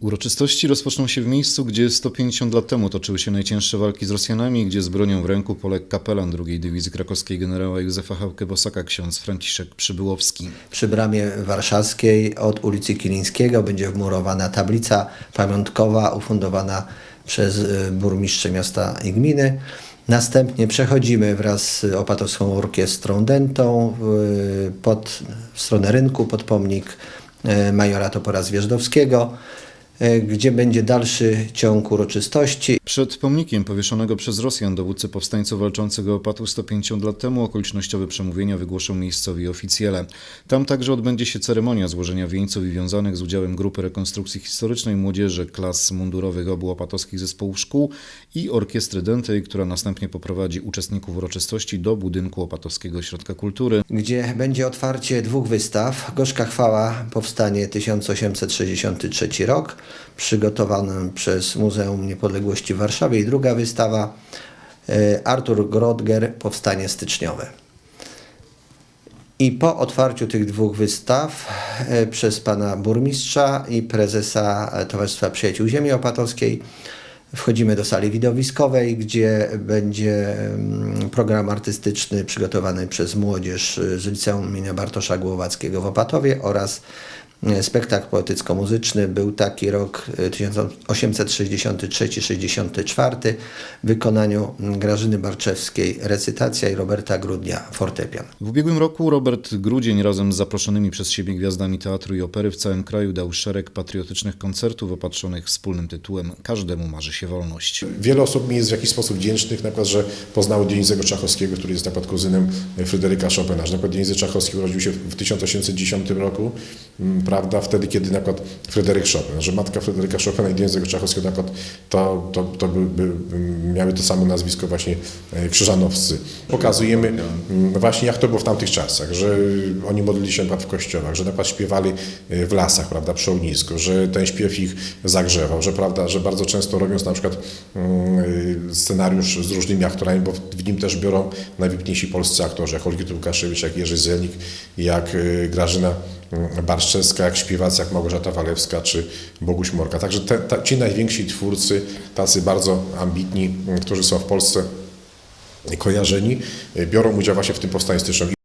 Uroczystości rozpoczną się w miejscu, gdzie 150 lat temu toczyły się najcięższe walki z Rosjanami, gdzie z bronią w ręku poległ kapelan II Dywizji Krakowskiej generała Józefa Hałkę-Bosaka ksiądz Franciszek Przybyłowski. Przy bramie warszawskiej od ulicy Kilińskiego będzie wmurowana tablica pamiątkowa ufundowana przez y, burmistrza miasta i gminy. Następnie przechodzimy wraz z opatowską orkiestrą dentą pod w stronę rynku, pod pomnik y, majora Topora Zwierzdowskiego, y, gdzie będzie dalszy ciąg uroczystości. Przed pomnikiem powieszonego przez Rosjan dowódcy powstańców walczących o Opatu 150 lat temu okolicznościowe przemówienia wygłoszą miejscowi oficjele. Tam także odbędzie się ceremonia złożenia wieńców i wiązanych z udziałem grupy rekonstrukcji historycznej młodzieży klas mundurowych obu opatowskich zespołów szkół i orkiestry dętej, która następnie poprowadzi uczestników uroczystości do budynku Opatowskiego Ośrodka Kultury. gdzie będzie otwarcie dwóch wystaw. Gorzka Chwała powstanie 1863 rok, przygotowaną przez Muzeum Niepodległości w Warszawie i druga wystawa e, Artur Grodger Powstanie styczniowe. I po otwarciu tych dwóch wystaw e, przez pana burmistrza i prezesa Towarzystwa Przyjaciół Ziemi Opatowskiej wchodzimy do sali widowiskowej, gdzie będzie mm, program artystyczny przygotowany przez młodzież e, z Liceum imienia Bartosza Głowackiego w Opatowie oraz spektakl poetycko-muzyczny. Był taki rok e, 1863-64 w wykonaniu mm, Grażyny Barczewskiej recytacja i Roberta Grudnia fortepian. W ubiegłym roku Robert Grudzień razem z zaproszonymi przez siebie gwiazdami teatru i opery w całym kraju dał szereg patriotycznych koncertów opatrzonych wspólnym tytułem Każdemu marzy się wolność. Wiele osób mi jest w jakiś sposób wdzięcznych, na przykład, że poznały Dionizego Czachowskiego, który jest na przykład kuzynem Fryderyka Chopina. Na przykład Dionizy Czachowski urodził się w 1810 roku, m, prawda, wtedy, kiedy na przykład Fryderyk Chopin, że matka Fryderyka Chopina i Dionizego Czachowskiego na przykład to, to, to by, by, miały to samo nazwisko właśnie e, Krzyżanowscy. Pokazujemy m, właśnie, jak to było w tamtych czasach, że oni modlili się w kościołach, że na przykład śpiewali e, w lasach, prawda, przy ognisku, że ten śpiew ich zagrzewał, że, prawda, że bardzo często robiąc na przykład mm, scenariusz z różnymi aktorami, bo w nim też biorą najwybitniejsi polscy aktorzy, jak Olgierd Łukaszewicz, jak Jerzy Zelnik, jak y, Grażyna mm, Barszczewska, jak śpiewacy, jak Małgorzata Walewska czy Boguś Morka. Także te, ta, ci najwięksi twórcy, tacy bardzo ambitni, mm, którzy są w Polsce kojarzeni, y, biorą udział właśnie w tym powstaniu styczniowym.